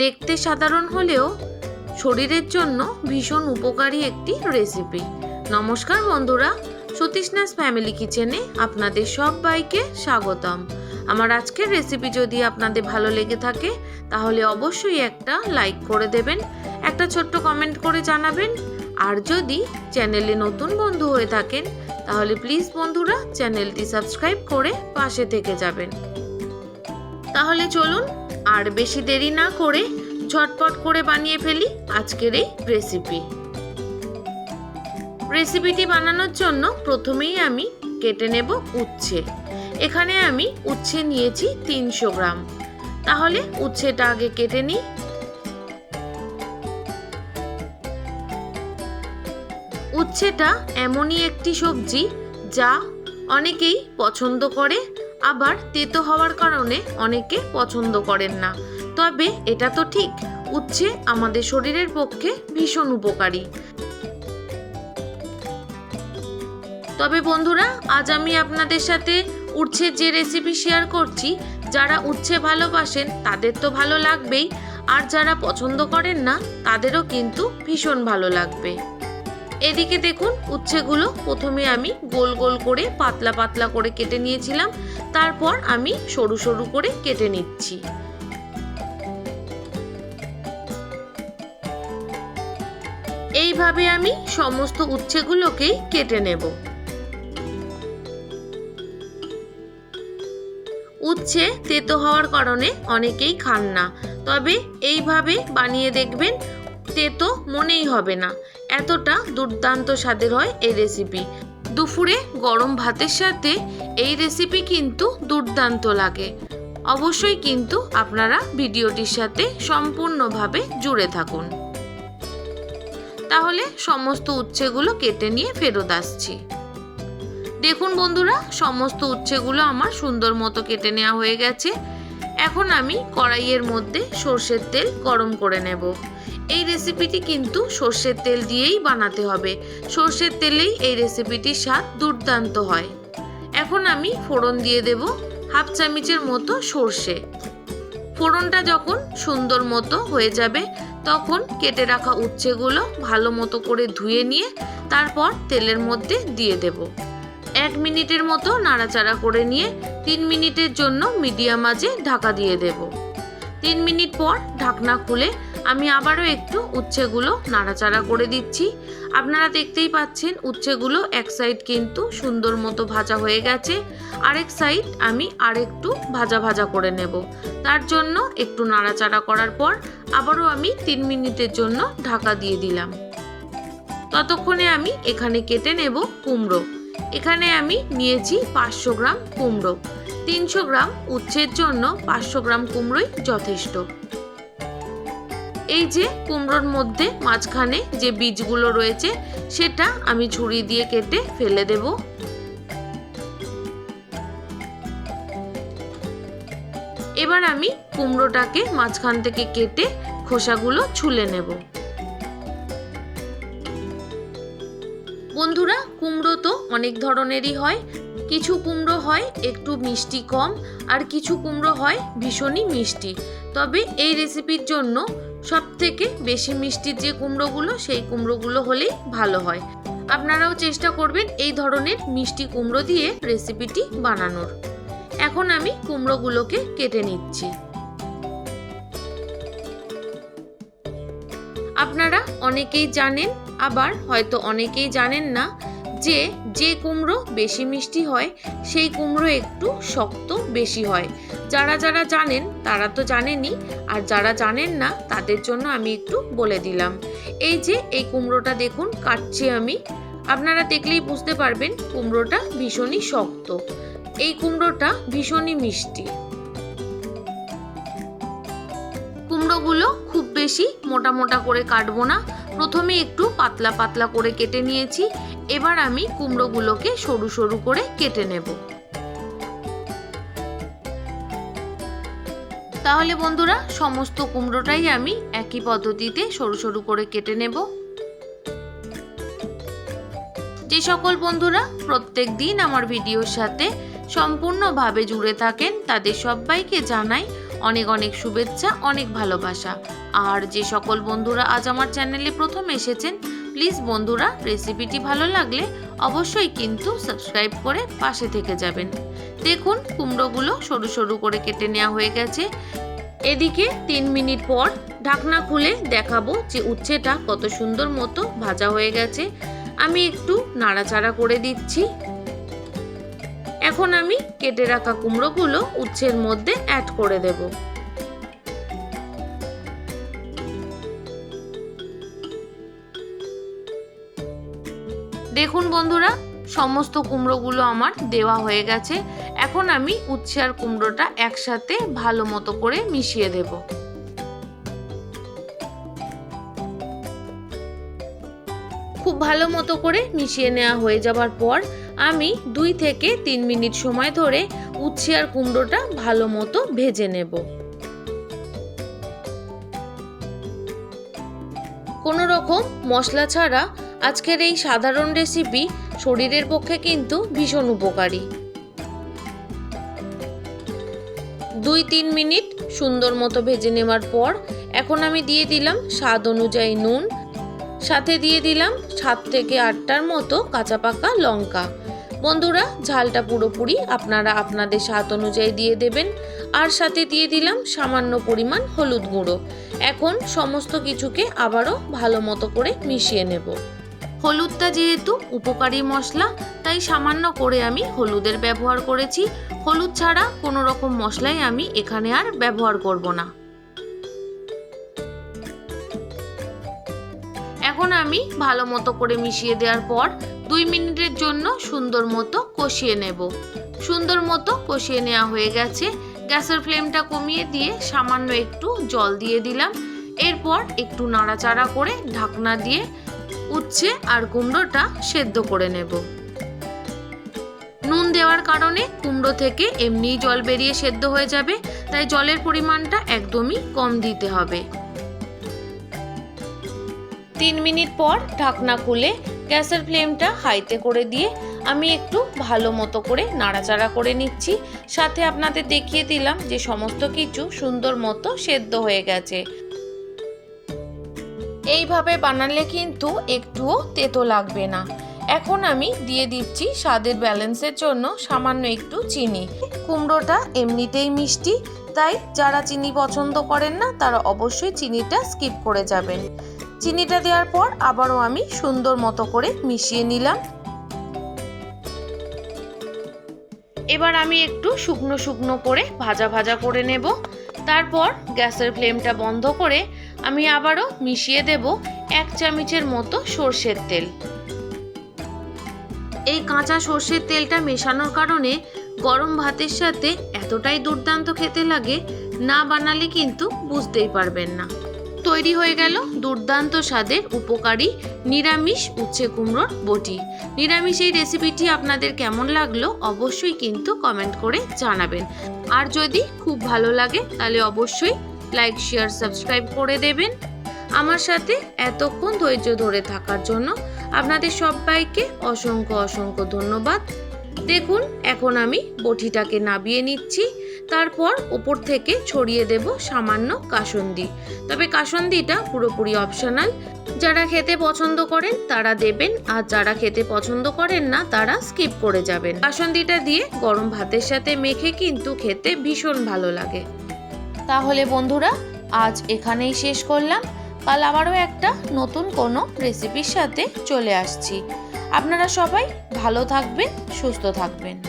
দেখতে সাধারণ হলেও শরীরের জন্য ভীষণ উপকারী একটি রেসিপি নমস্কার বন্ধুরা সতীশনাস ফ্যামিলি কিচেনে আপনাদের সবাইকে স্বাগতম। আমার আজকের রেসিপি যদি আপনাদের ভালো লেগে থাকে, তাহলে অবশ্যই একটা লাইক করে দেবেন, একটা ছোট্ট কমেন্ট করে জানাবেন। আর যদি চ্যানেলে নতুন বন্ধু হয়ে থাকেন, তাহলে প্লিজ বন্ধুরা চ্যানেলটি সাবস্ক্রাইব করে পাশে থেকে যাবেন। তাহলে চলুন আর বেশি দেরি না করে ঝটপট করে বানিয়ে ফেলি আজকের এই রেসিপি রেসিপিটি বানানোর জন্য প্রথমেই আমি কেটে নেব উচ্ছে। এখানে আমি উচ্ছে নিয়েছি তিনশো গ্রাম। তাহলে উচ্ছেটা আগে কেটে নিই। উচ্ছেটা এমনই একটি সবজি যা অনেকেই পছন্দ করে আবার তেতো হওয়ার কারণে অনেকে পছন্দ করেন না। তবে এটা তো ঠিক, উচ্ছে আমাদের শরীরের পক্ষে ভীষণ উপকারী। তবে বন্ধুরা, আজ আমি আপনাদের সাথে উচ্ছের যে রেসিপি শেয়ার করছি, যারা উচ্ছে ভালোবাসেন তাদের তো ভালো লাগবেই, আর যারা পছন্দ করেন না তাদেরও কিন্তু ভীষণ ভালো লাগবে। এদিকে দেখুন, উচ্ছেগুলো প্রথমে আমি গোল গোল করে পাতলা পাতলা করে কেটে নিয়েছিলাম। তারপর আমি সরু সরু করে কেটে নিচ্ছি। এইভাবে আমি সমস্ত উচ্ছেগুলোকেই কেটে নেব। উচ্ছে তেতো হওয়ার কারণে অনেকেই খান না। তবে এইভাবে বানিয়ে দেখবেন তেতো মনেই হবে না। এতটা দুর্দান্ত স্বাদের হয় এই রেসিপি দুপুরে গরম ভাতের সাথে এই রেসিপি কিন্তু দুর্দান্ত লাগে। অবশ্যই কিন্তু আপনারা ভিডিওটির সাথে সম্পূর্ণভাবে জুড়ে থাকুন। তাহলে সমস্ত উচ্ছেগুলো কেটে নিয়ে ফেরত আসছি। দেখুন বন্ধুরা, সমস্ত উচ্ছেগুলো আমার সুন্দর মতো কেটে নেওয়া হয়ে গেছে। এখন আমি কড়াইয়ের মধ্যে সর্ষের তেল গরম করে নেব। এই রেসিপিটি কিন্তু সর্ষের তেল দিয়েই বানাতে হবে। সর্ষের তেলেই এই রেসিপিটির স্বাদ দুর্দান্ত হয়। এখন আমি ফোড়ন দিয়ে দেব হাফ চামচের মতো সর্ষে। ফোড়নটা যখন সুন্দর মতো হয়ে যাবে, তখন কেটে রাখা উচ্ছেগুলো ভালো মতো করে ধুয়ে নিয়ে তারপর তেলের মধ্যে দিয়ে দেব। এক মিনিটের মতো নাড়াচাড়া করে নিয়ে তিন মিনিটের জন্য মিডিয়াম আজে ঢাকা দিয়ে দেব। তিন মিনিট পর ঢাকনা খুলে আমি আবারও একটু উচ্ছেগুলো নাড়াচাড়া করে দিচ্ছি। আপনারা দেখতেই পাচ্ছেন উচ্ছেগুলো এক সাইড কিন্তু সুন্দর মতো ভাজা হয়ে গেছে। আরেক সাইড আমি আরেকটু ভাজা ভাজা করে নেব। তার জন্য একটু নাড়াচাড়া করার পর আবারও আমি তিন মিনিটের জন্য ঢাকা দিয়ে দিলাম। ততক্ষণে আমি এখানে কেটে নেব কুমড়ো। এখানে আমি নিয়েছি পাঁচশো গ্রাম কুমড়ো। তিনশো গ্রাম উচ্ছের জন্য পাঁচশো গ্রাম কুমড়োই যথেষ্ট। এই যে কুমড়োর মধ্যে মাঝখানে যে বীজগুলো রয়েছে, সেটা আমি ছুরি দিয়ে কেটে ফেলে দেব। এবার আমি কুমড়োটাকে মাঝখান থেকে কেটে খোসাগুলো ছুলে নেব। বন্ধুরা, কুমড়ো তো অনেক ধরনেরই হয়। কিছু কুমড়ো হয় একটু মিষ্টি কম, আর কিছু কুমড়ো হয় ভীষণই মিষ্টি। তবে এই রেসিপির জন্য সব থেকে বেশি মিষ্টির যে কুমড়োগুলো, সেই কুমড়োগুলো হলেই ভালো হয়। আপনারাও চেষ্টা করবেন এই ধরনের মিষ্টি কুমড়ো দিয়ে রেসিপিটি বানানোর। এখন আমি কুমড়োগুলোকে কেটে নিচ্ছি। আপনারা অনেকেই জানেন, আবার হয়তো অনেকেই জানেন না, যে যে কুমড়ো বেশি মিষ্টি হয়, সেই কুমড়ো একটু শক্ত বেশি হয়। যারা যারা জানেন, তারা তো জানেনই আর যারা জানেন না, তাদের জন্য আমি একটু বলে দিলাম। এই যে, এই কুমড়োটা দেখুন, কাটছি আমি। আপনারা দেখলেই বুঝতে পারবেন, কুমড়োটা ভীষণই শক্ত। এই কুমড়োটা ভীষণই মিষ্টি। কুমড়োগুলো খুব বেশি মোটা মোটা করে কাটবো না। প্রথমে একটু পাতলা পাতলা করে কেটে নিয়েছি। এবার আমি কুমড়োগুলোকে সরু সরু করে কেটে নেব। তাহলে বন্ধুরা, সমস্ত কুমড়োটাই আমি একই পদ্ধতিতে সরু সরু করে কেটে নেব। যে সকল বন্ধুরা, প্রত্যেক দিন আমার ভিডিওর সাথে সম্পূর্ণভাবে জুড়ে থাকেন, তাদের সবাইকে জানাই অনেক অনেক শুভেচ্ছা, অনেক ভালোবাসা। আর যে সকল বন্ধুরা আজ আমার চ্যানেলে প্রথম এসেছেন প্লিজ বন্ধুরা রেসিপিটি ভালো লাগলে অবশ্যই কিন্তু সাবস্ক্রাইব করে পাশে থেকে যাবেন। দেখুন, কুমড়োগুলো সরু সরু করে কেটে নেওয়া হয়ে গেছে। এদিকে তিন মিনিট পর ঢাকনা খুলে দেখাবো যে উচ্ছেটা কত সুন্দর মতো ভাজা হয়ে গেছে। আমি একটু নাড়াচাড়া করে দিচ্ছি। এখন আমি কেটে রাখা কুমড়োগুলো উচ্ছের মধ্যে অ্যাড করে দেব। দেখুন বন্ধুরা, সমস্ত কুমড়োগুলো আমার দেওয়া হয়ে গেছে। এখন আমি উচ্ছে আর কুমড়োটা একসাথে ভালো মতো করে মিশিয়ে দেব। খুব ভালো মতো করে মিশিয়ে নেওয়া হয়ে যাবার পর আমি দুই থেকে তিন মিনিট সময় ধরে উচ্ছে আর কুমড়োটা ভালো মতো ভেজে নেব। কোনো রকম মশলা ছাড়া আজকের এই সাধারণ রেসিপি শরীরের পক্ষে কিন্তু ভীষণ উপকারী। দুই তিন মিনিট সুন্দর মতো ভেজে নেওয়ার পর এখন আমি দিয়ে দিলাম স্বাদ অনুযায়ী নুন। সাথে দিয়ে দিলাম সাত থেকে আটটার মতো কাঁচা পাকা লঙ্কা। বন্ধুরা, ঝালটা পুরোপুরি আপনারা আপনাদের স্বাদ অনুযায়ী দিয়ে দেবেন। আর সাথে দিয়ে দিলাম সামান্য পরিমাণ হলুদ গুঁড়ো। এখন সমস্ত কিছুকে আবারও ভালো মতো করে মিশিয়ে নেব। হলুদটা যেহেতু উপকারী মশলা, তাই সামান্য করে আমি হলুদের ব্যবহার করেছি। হলুদ ছাড়া কোনো রকম মশলাই আমি এখানে আর ব্যবহার করব না। এখন আমি ভালো মতো করে মিশিয়ে দেওয়ার পর দুই মিনিটের জন্য সুন্দর মতো কষিয়ে নেব। সুন্দর মতো কষিয়ে নেওয়া হয়ে গেছে। গ্যাসের ফ্লেমটা কমিয়ে দিয়ে সামান্য একটু জল দিয়ে দিলাম। এরপর একটু নাড়াচাড়া করে ঢাকনা দিয়ে উচ্ছে আর কুমড়োটা সেদ্ধ করে নেব। নুন দেওয়ার কারণে কুমড়ো থেকে এমনিই জল বেরিয়ে সেদ্ধ হয়ে যাবে, তাই জলের পরিমাণটা একদমই কম দিতে হবে। তিন মিনিট পর ঢাকনা খুলে গ্যাসের ফ্লেমটা হাইতে করে দিয়ে আমি একটু ভালো মতো করে নাড়াচাড়া করে নিচ্ছি। সাথে আপনাদের দেখিয়ে দিলাম যে সমস্ত কিছু সুন্দর মতো সেদ্ধ হয়ে গেছে। এইভাবে বানালে কিন্তু একটুও তেতো লাগবে না। এখন আমি দিয়ে দিচ্ছি স্বাদের ব্যালেন্সের জন্য সামান্য একটু চিনি। কুমড়োটা এমনিতেই মিষ্টি, তাই যারা চিনি পছন্দ করেন না, তারা অবশ্যই চিনিটা স্কিপ করে যাবেন। চিনিটা দেওয়ার পর আবারও আমি সুন্দর মতো করে মিশিয়ে নিলাম। এবার আমি একটু শুকনো শুকনো করে ভাজা ভাজা করে নেব। তারপর গ্যাসের ফ্লেমটা বন্ধ করে আমি আবারও মিশিয়ে দেব এক চামচের মতো সর্ষের তেল। এই কাঁচা সর্ষের তেলটা মেশানোর কারণে গরম ভাতের সাথে এতটাই দুর্দান্ত খেতে লাগে, না বানালে কিন্তু বুঝতেই পারবেন না। তৈরি হয়ে গেল দুর্দান্ত স্বাদের উপকারী নিরামিষ উচ্ছে কুমড়োর বটি। নিরামিষ এই রেসিপিটি আপনাদের কেমন লাগল অবশ্যই কিন্তু কমেন্ট করে জানাবেন। আর যদি খুব ভালো লাগে তাহলে অবশ্যই লাইক শেয়ার সাবস্ক্রাইব করে দেবেন। আমার সাথে এতক্ষণ ধৈর্য ধরে থাকার জন্য আপনাদের সবাইকে অসংখ্য অসংখ্য ধন্যবাদ। দেখুন, এখন আমি বটিটাকে নাবিয়ে নিচ্ছি। তারপর ওপর থেকে ছড়িয়ে দেব সামান্য কাসন্দি। তবে কাসন্দিটা পুরোপুরি অপশনাল যারা খেতে পছন্দ করেন, তারা দেবেন। আর যারা খেতে পছন্দ করেন না, তারা স্কিপ করে যাবেন। কাসন্দিটা দিয়ে গরম ভাতের সাথে মেখে কিন্তু খেতে ভীষণ ভালো লাগে। তাহলে বন্ধুরা, আজ এখানেই শেষ করলাম। কাল আবারও একটা নতুন কোনো রেসিপির সাথে চলে আসছি। আপনারা সবাই ভালো থাকবেন, সুস্থ থাকবেন।